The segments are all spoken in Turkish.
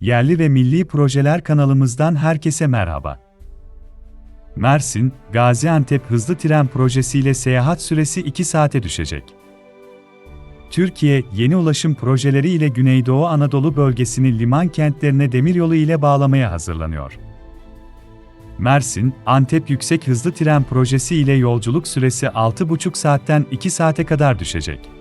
Yerli ve Milli Projeler kanalımızdan herkese merhaba. Mersin, Gaziantep hızlı tren projesiyle seyahat süresi 2 saate düşecek. Türkiye, yeni ulaşım projeleri ile Güneydoğu Anadolu bölgesini liman kentlerine demiryolu ile bağlamaya hazırlanıyor. Mersin, Antep yüksek hızlı tren projesi ile yolculuk süresi 6,5 saatten 2 saate kadar düşecek.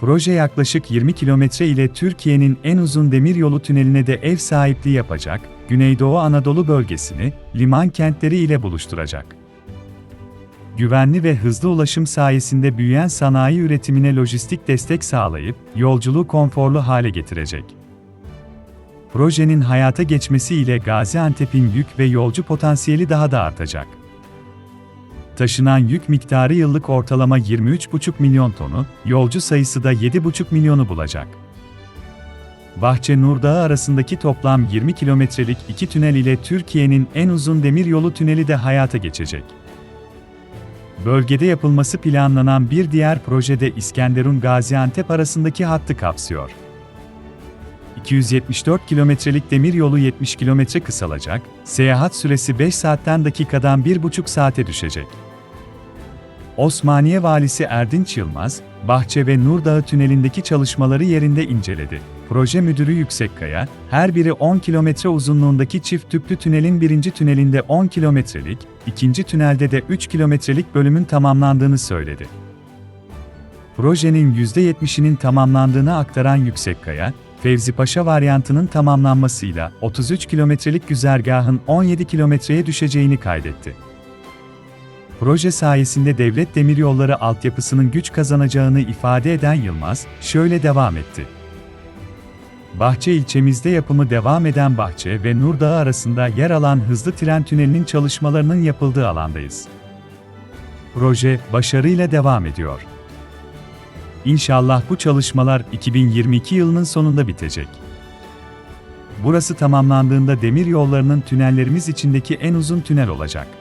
Proje yaklaşık 20 kilometre ile Türkiye'nin en uzun demiryolu tüneline de ev sahipliği yapacak, Güneydoğu Anadolu bölgesini, liman kentleri ile buluşturacak. Güvenli ve hızlı ulaşım sayesinde büyüyen sanayi üretimine lojistik destek sağlayıp, yolculuğu konforlu hale getirecek. Projenin hayata geçmesiyle Gaziantep'in yük ve yolcu potansiyeli daha da artacak. Taşınan yük miktarı yıllık ortalama 23,5 milyon tonu, yolcu sayısı da 7,5 milyonu bulacak. Bahçe Nurdağı arasındaki toplam 20 kilometrelik iki tünel ile Türkiye'nin en uzun demiryolu tüneli de hayata geçecek. Bölgede yapılması planlanan bir diğer projede İskenderun Gaziantep arasındaki hattı kapsıyor. 274 kilometrelik demiryolu 70 kilometre kısalacak, seyahat süresi 5 saatten dakikadan 1,5 saate düşecek. Osmaniye Valisi Erdinç Yılmaz, Bahçe ve Nurdağı tünelindeki çalışmaları yerinde inceledi. Proje Müdürü Yüksekkaya, her biri 10 kilometre uzunluğundaki çift tüplü tünelin birinci tünelinde 10 kilometrelik, ikinci tünelde de 3 kilometrelik bölümün tamamlandığını söyledi. Projenin %70'inin tamamlandığını aktaran Yüksekkaya, Fevzi Paşa varyantının tamamlanmasıyla 33 kilometrelik güzergahın 17 kilometreye düşeceğini kaydetti. Proje sayesinde devlet demiryolları altyapısının güç kazanacağını ifade eden Yılmaz, şöyle devam etti. Bahçe ilçemizde yapımı devam eden Bahçe ve Nurdağı arasında yer alan hızlı tren tünelinin çalışmalarının yapıldığı alandayız. Proje başarıyla devam ediyor. İnşallah bu çalışmalar 2022 yılının sonunda bitecek. Burası tamamlandığında demir yollarının tünellerimiz içindeki en uzun tünel olacak.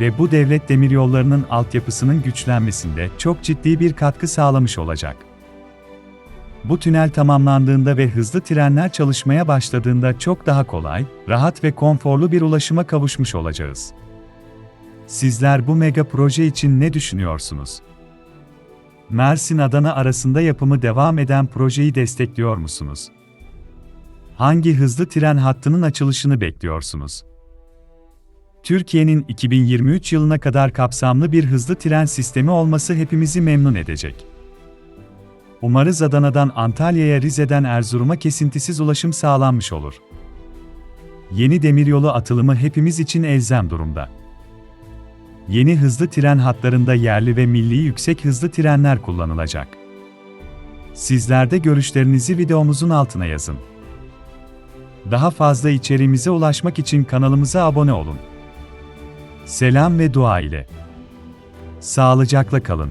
Ve bu devlet demiryollarının altyapısının güçlenmesinde çok ciddi bir katkı sağlamış olacak. Bu tünel tamamlandığında ve hızlı trenler çalışmaya başladığında çok daha kolay, rahat ve konforlu bir ulaşıma kavuşmuş olacağız. Sizler bu mega proje için ne düşünüyorsunuz? Mersin-Adana arasında yapımı devam eden projeyi destekliyor musunuz? Hangi hızlı tren hattının açılışını bekliyorsunuz? Türkiye'nin 2023 yılına kadar kapsamlı bir hızlı tren sistemi olması hepimizi memnun edecek. Umarız Adana'dan Antalya'ya, Rize'den Erzurum'a kesintisiz ulaşım sağlanmış olur. Yeni demiryolu atılımı hepimiz için elzem durumda. Yeni hızlı tren hatlarında yerli ve milli yüksek hızlı trenler kullanılacak. Sizler de görüşlerinizi videomuzun altına yazın. Daha fazla içeriğimize ulaşmak için kanalımıza abone olun. Selam ve dua ile. Sağlıcakla kalın.